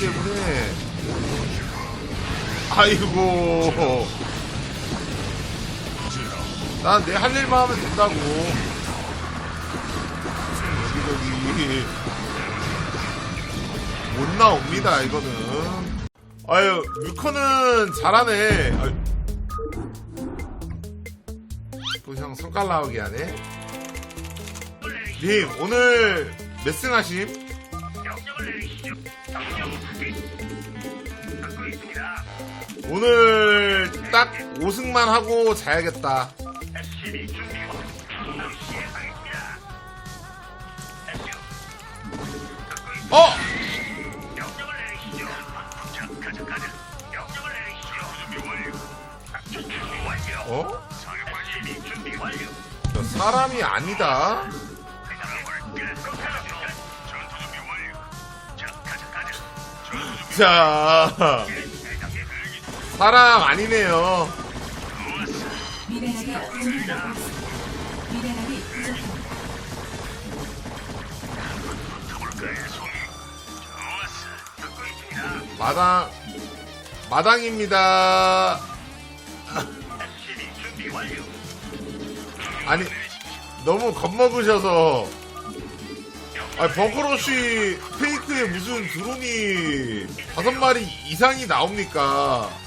때문에. 아이고. 난 내 할 일만 하면 된다고. 여기저기. 못 나옵니다 이거는. 아유 뮤커는 잘하네. 아유. 보상 성깔 나오게 하네. 님 오늘 몇 승 하심? 오늘 딱 5승만 하고 자야겠다. 어! 어? 사람이 아니다. 자, 사람 아니네요. 마당 마당입니다. 아니 너무 겁먹으셔서 아 버그로시 페이크에 무슨 드론이 다섯 마리 이상이 나옵니까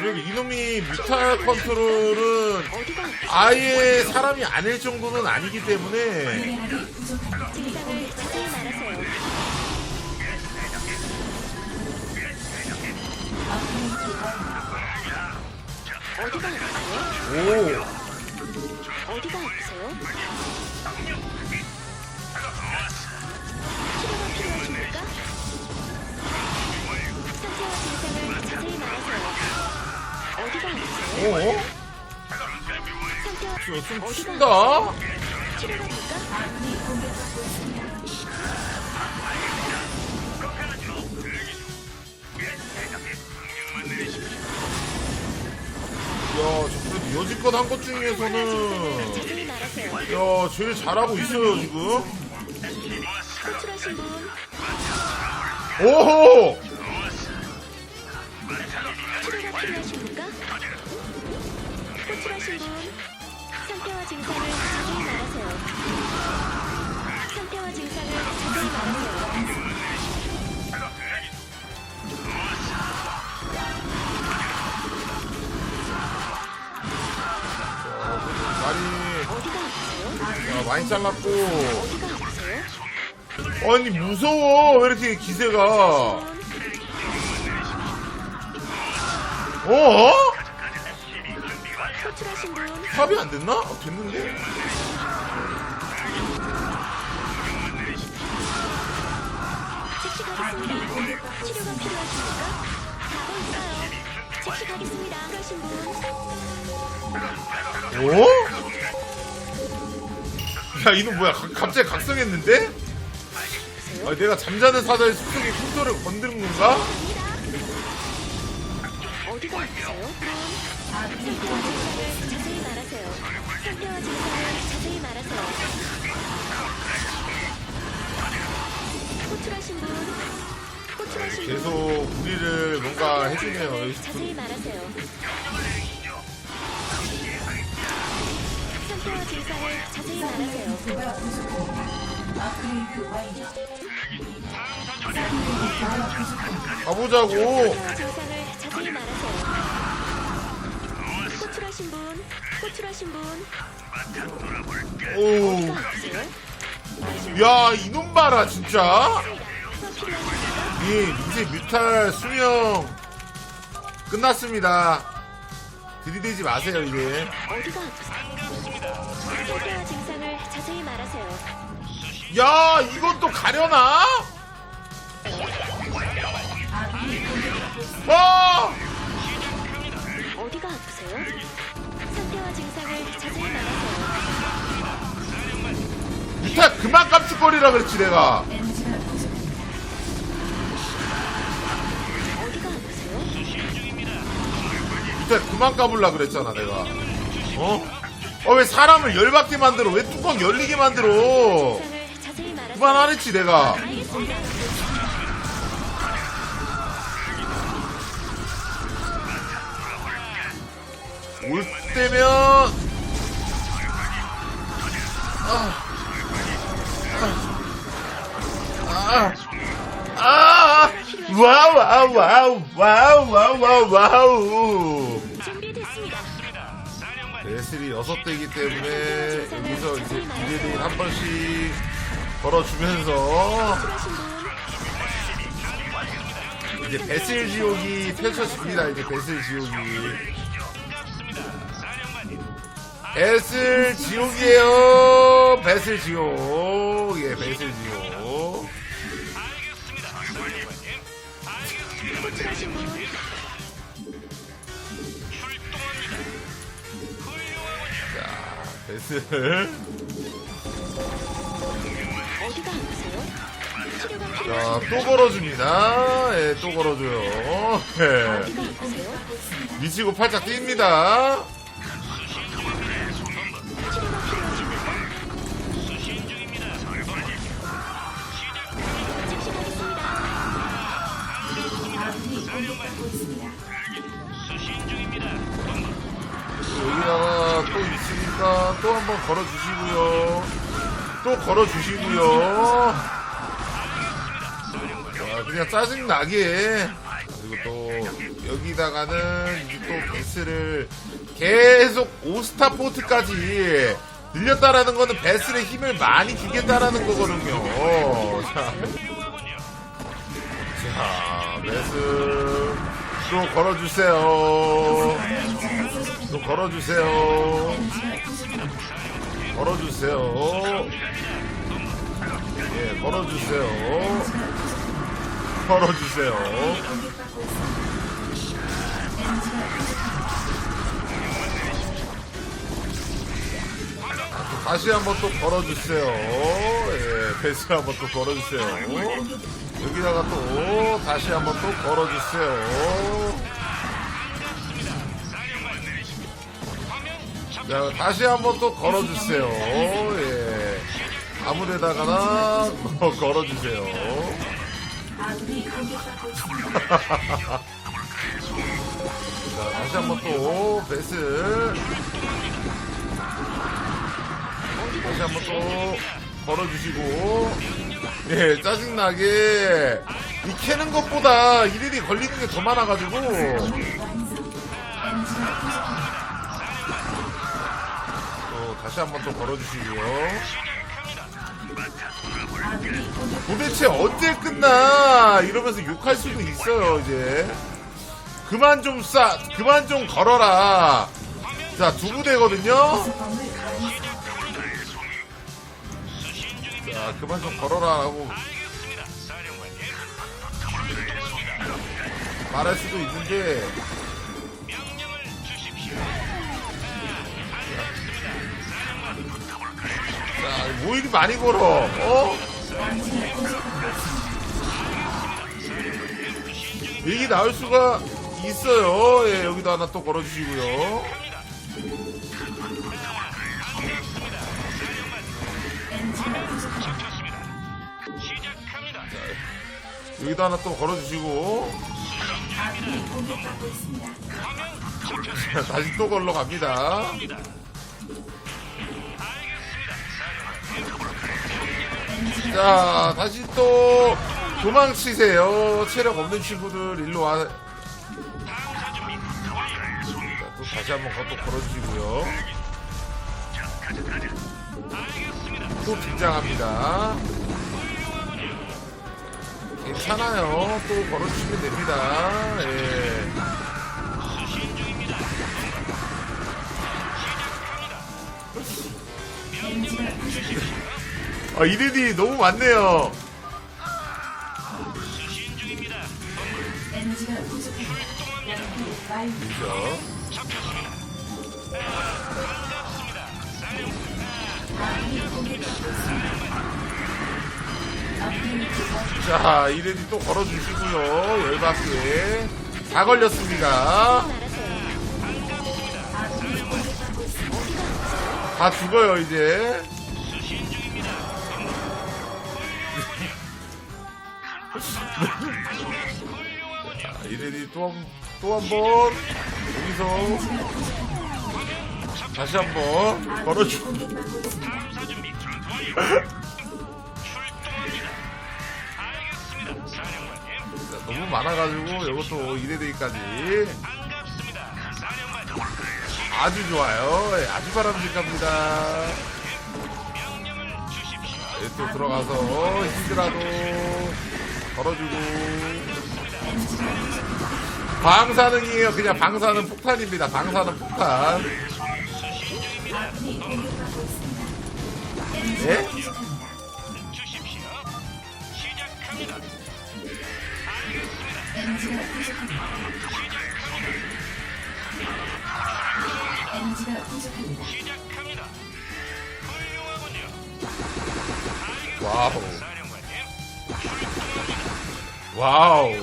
그리고 이놈이 뮤탈 컨트롤은 아예 사람이 아닐 정도는 아니기 때문에? 오 어디가 아프세요? 치료가 필요하십니까? 상태와 증상을 자세히 말하세요. 어? 공격받고 있습니다. 야, 저 그래도 여지껏 한 것 중에서는. 야, 제일 잘하고 있어요, 지금. 오호! 치료가? 호출하신 분 상태와 증상을 자세히 말하세요. 상태와 증상을 자세히 말하세요. 다리, 어디가 아프세요? 야, 많이 잘랐고. 어디가 아프세요? 아니, 무서워. 왜 이렇게 기세가. 어? 호출하신 분 합이 안 됐나? 어, 됐는데? 즉시 가겠습니다. 치료가 필요하십니까? 가고 있어요. 즉시 가겠습니다. 호출하신 분 어? 야, 이놈 뭐야. 가- 갑자기 각성했는데? 아, 내가 잠자는 사자의 숲속에 흉터를 건드는 건가? 어디가 아프세요? 증상을 자세히 말하세요. 상태와 증상을 자세히 말하세요. 호출하신 분, 호출하신 분, 계속 우리를 뭔가 해주네요. 여기 자세히 말하세요. 상태와 증상을 자세히 말하세요. 보가 부족합니다. 업그레이드 완료. 가보자고. 상태와 증상을 자세히 말하세요. 호출하신 분, 오. 야, 이놈 봐라, 진짜. 필요하십니까? 예, 이제 뮤탈 수명 끝났습니다. 들이대지 마세요, 이제. 어디가 아프세요? 상태와 증상을 자세히 말하세요. 야, 이건 또 가려나? 와! 아프세요? 상태와 증상을 자세히 말하세요. 뮤탈 그만 깜찍거리라 그랬지, 내가. 어디가 아프세요? 뮤탈 그만 까불라 그랬잖아, 내가. 어? 어, 왜 사람을 열받게 만들어? 왜 뚜껑 열리게 만들어? 증상을 그만하랬지 내가 올 때면 아, 아, 아, 와우. 준비됐습니다. 레슬이 여섯 대이기 때문에 여기서 이제 비대를 한 번씩 걸어주면서 이제 배슬 지옥이 펼쳐집니다. 이제 배슬 지옥이. 배슬 지옥이에요. 배슬 지옥. 예, 배슬 지옥. 분 배슬. 어디가 아프세요? 치료가 자, 필요하신 또 걸어줍니다. 예, 또 걸어줘요. 예. 어디가 아프세요? 미치고 팔짝 뜁니다. 또 걸어주시고요. 자, 그냥 짜증나게. 그리고 또 여기다가는 이제 또 베스를 계속 오스타 포트까지 늘렸다라는 거는 베스의 힘을 많이 주겠다라는 거거든요. 자, 자 베스 또 걸어주세요. 또 걸어주세요. 걸어주세요. 예, 걸어주세요. 걸어주세요. 다시 한번 또 걸어주세요. 예, 베스 한번 또 걸어주세요. 여기다가 또 다시 한번 또 걸어주세요. 자, 다시 한번 또 걸어주세요. 예. 아무데다가나 뭐 걸어주세요. 자, 다시 한번 또 베스. 다시 한번 또 걸어주시고. 예, 짜증나게. 이 캐는 것보다 일일이 걸리는 게 더 많아가지고. 또 다시 한번 또 걸어주시고요. 도대체 언제 끝나? 이러면서 욕할 수도 있어요, 이제. 그만 좀 싸, 그만 좀 걸어라. 자, 두 부대거든요? 자, 그만 좀 걸어라 하고 말할 수도 있는데. 자, 뭐 이리 많이 걸어, 어? 얘기 나올 수가 있어요. 예, 여기도 하나 또 걸어주시고요. 여기도 하나 또 걸어주시고. 있습니다. 다시 또 걸러 갑니다. 자, 다시 또 도망치세요. 체력 없는 친구들 일로 와. 자, 또 다시 한번 또 걸어주시고요. 또 등장합니다. 괜찮아요. 또 걸어주시면 됩니다. 예. 아, 이들이 너무 많네요. 에너지가 부족합니다. 연구 완료. 그죠? 아군이 공격받고 있습니다. 업그레이드 완료. 자, 이들이 또 걸어주시고요. 열받게. 다 걸렸습니다. 알아서요. 아군이 공격받고 있습니다. 다 죽어요, 이제. 훌륭하군요. 이래니 또또한 번 여기서 다시 한번 걸어주. 탐사 준비 전투 완료. 출동합니다. 알겠습니다. 사령관님. 너무 많아가지고 이것도 이래되기까지. 아주 좋아요. 예, 아주 바람직합니다. 예, 또 들어가서 히드라도 걸어주고 방사능이에요. 그냥 방사능 폭탄입니다. 방사능 폭탄. 예? 와우. 와우.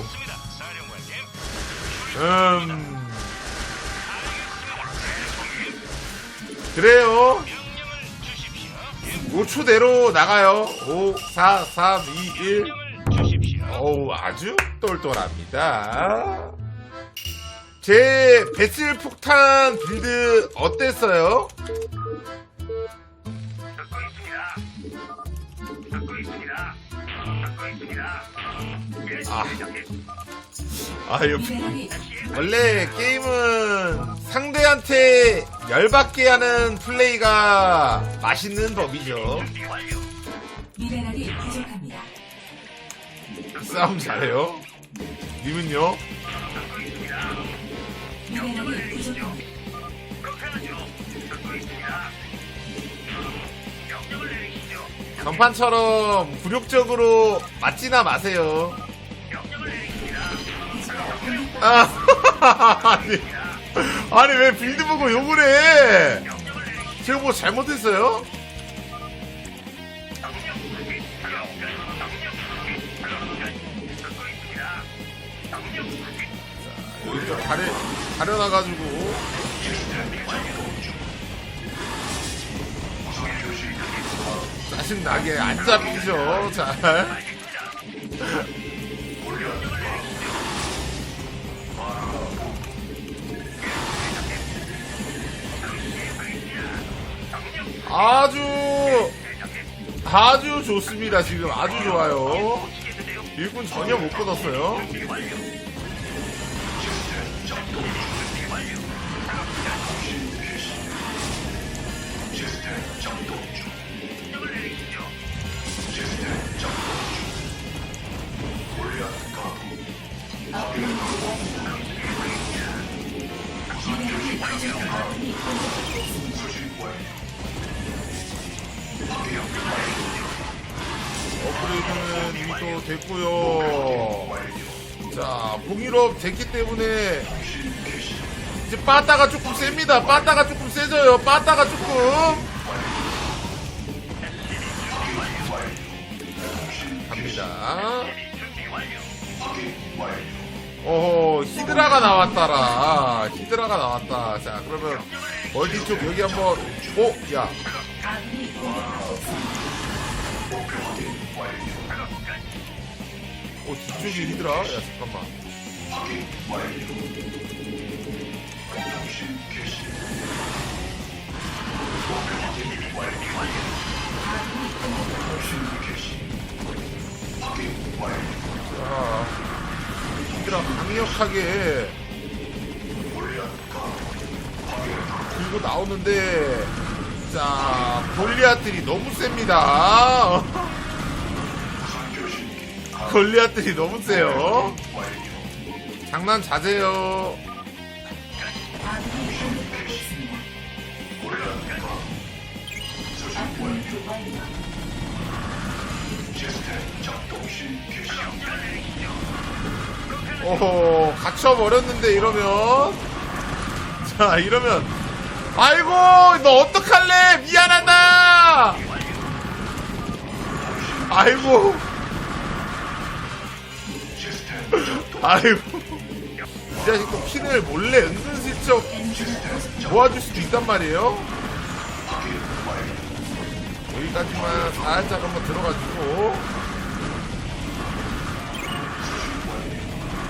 음. 그래요. 명령을 주십시오. 5초대로 나가요. 5, 4, 3, 2, 1. 명령을 주십시오. 어우, 아주 똘똘합니다. 제 배슬 폭탄 빌드 어땠어요? 듣고 있습니다. 듣고 있습니다. 예, 아. 아, 이거 미네랄이 원래 게임은 상대한테 열받게 하는 플레이가 맛있는 법이죠. 미네랄이 부족합니다. 싸움 잘해요. 님은요? 미네랄이 부족합니다. 전판처럼 굴욕적으로 맞지나 마세요. 아, 아니, 아니 왜 빌드 보고 욕을 해? 제가 뭐 잘못했어요? 가려, 가려놔가지고. 짜증나게 안 잡히죠, 잘. 아주, 아주 좋습니다, 지금. 아주 좋아요. 일꾼 전혀 못 끊었어요. 업그레이드는 이미 또 됐고요. 자, 공일업 됐기 때문에 이제 빠따가 조금 셉니다. 빠따가 조금 세져요. 빠따가 조금. 갑니다. 오호, 히드라가 나왔다라. 히드라가 나왔다. 자, 그러면 멀티 쪽 여기 한번, 오, 야. 어, 뒤쪽이 히드라? 야, 잠깐만. 자, 히드라 강력하게 들고 나오는데, 자, 골리앗들이 너무 셉니다. 골리앗들이 너무 세요. 장난 완료. 오호, 갇혀버렸는데, 이러면. 자, 이러면. 아이고, 너 어떡할래? 미안하다! 아이고. 아이고. 이 자식도 핀을 몰래 은근슬쩍. 모아줄 수도 있단 말이에요. 여기까지만 살짝 한번 들어가지고.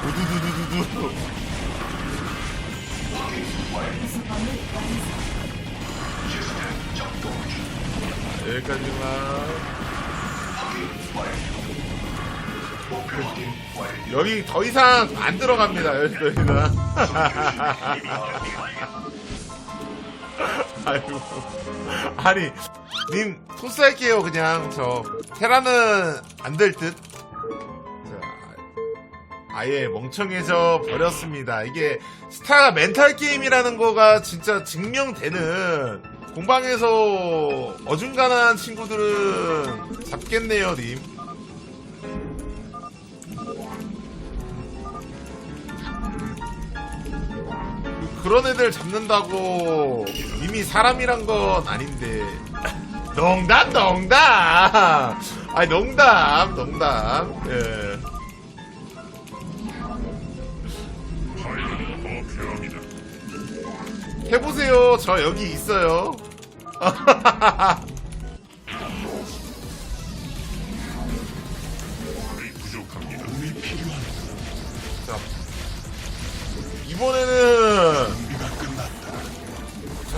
두두두두두. 여기까지만. 여기 더 이상 안 들어갑니다. 여기 더 이상. 아이고. 아니, 님, 토스할게요, 그냥. 저, 테라는 안 될 듯. 자, 아예 멍청해져 버렸습니다. 이게 스타가 멘탈 게임이라는 거가 진짜 증명되는 공방에서 어중간한 친구들은 잡겠네요, 님. 그런 애들 잡는다고 이미 사람이란 건 아닌데. 농담 농담. 아니 농담 농담. 예. 해보세요. 저 여기 있어요. 자 이번에는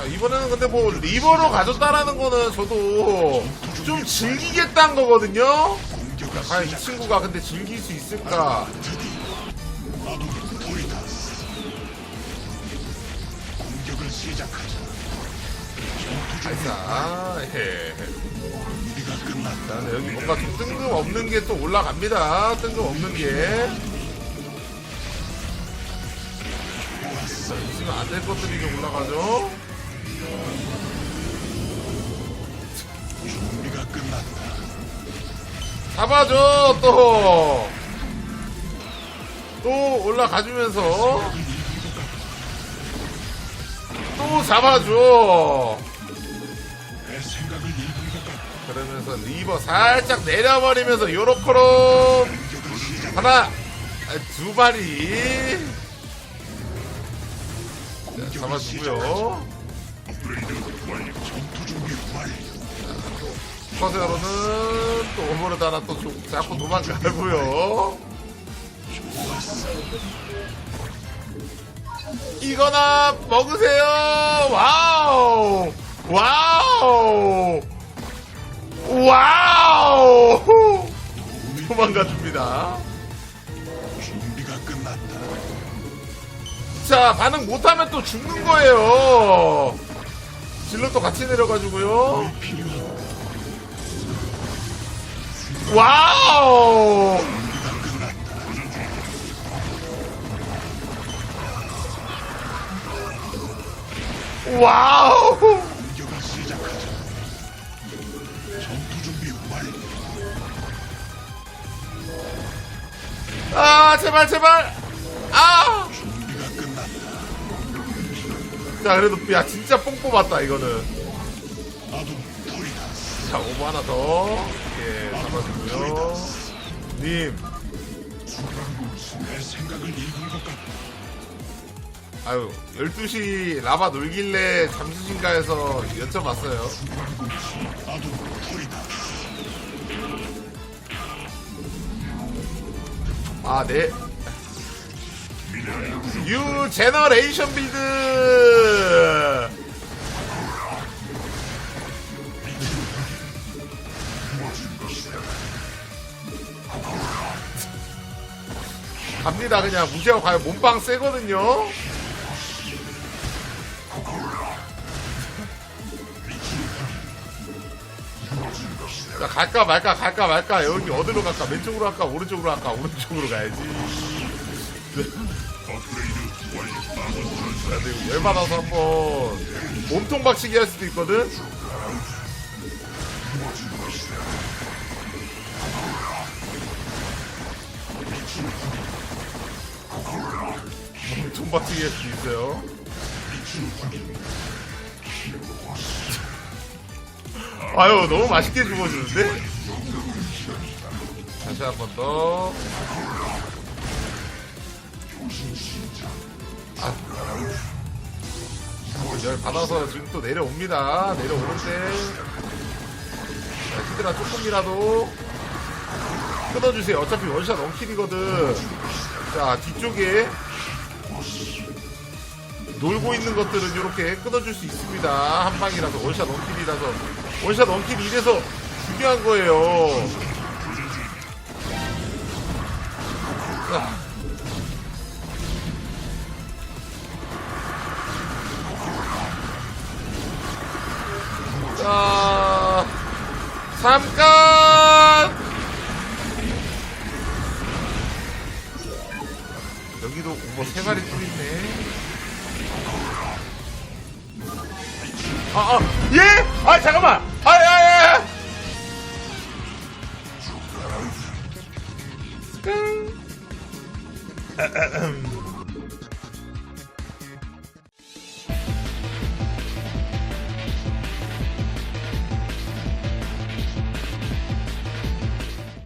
자 이번에는 근데 뭐 리버로 가졌다라는 거는 저도 좀 즐기겠다는 거거든요. 자, 과연 이 친구가 근데 즐길 수 있을까? 알싸 예. 자 여기 뭔가 좀 뜬금없는 게 또 올라갑니다. 뜬금없는 게. 자, 있으면 안될 것들이 좀 올라가죠. 잡아줘 또. 또 올라가주면서 또 잡아줘. 그러면서 리버 살짝 내려버리면서 요로코로 하나 아, 두 마리 자, 잡아주고요. 커세어로는 또 오버로드 하나 또 조- 자꾸 도망가고요. 이거나 먹으세요. 와우, 와우, 와우. 도망가 줍니다. 자 반응 못하면 또 죽는 거예요 질럿도 같이 내려가지고요. 와우! 와우! 아 제발 제발! 아 자 그래도 야 진짜 뽕 뽑았다 이거는. 자 오버 하나 더. 이렇게 잡아주고요. 님. 아유 12시 라바 놀길래 잠수신가에서 여쭤봤어요. 아네 뉴 제너레이션 빌드! 갑니다 그냥. 무시하고 가요. 몸빵 세거든요. 자 갈까 말까 갈까 말까. 여기 어디로 갈까? 왼쪽으로 갈까? 오른쪽으로 갈까? 오른쪽으로 가야지 야, 근데 이거 열받아서 한번 몸통 박치기 할 수도 있거든? 몸통 박치기 할 수도 있어요? 아유 너무 맛있게 주워주는데? 다시 한 번 더. 아. 열 받아서 지금 또 내려옵니다. 내려오는데. 자, 히드라 조금이라도 끊어주세요. 어차피 원샷 원킬이거든. 자 뒤쪽에 놀고 있는 것들은 이렇게 끊어줄 수 있습니다 한 방이라서 원샷 원킬이라서 원샷 원킬이 이래서 중요한 거예요 자. 자 잠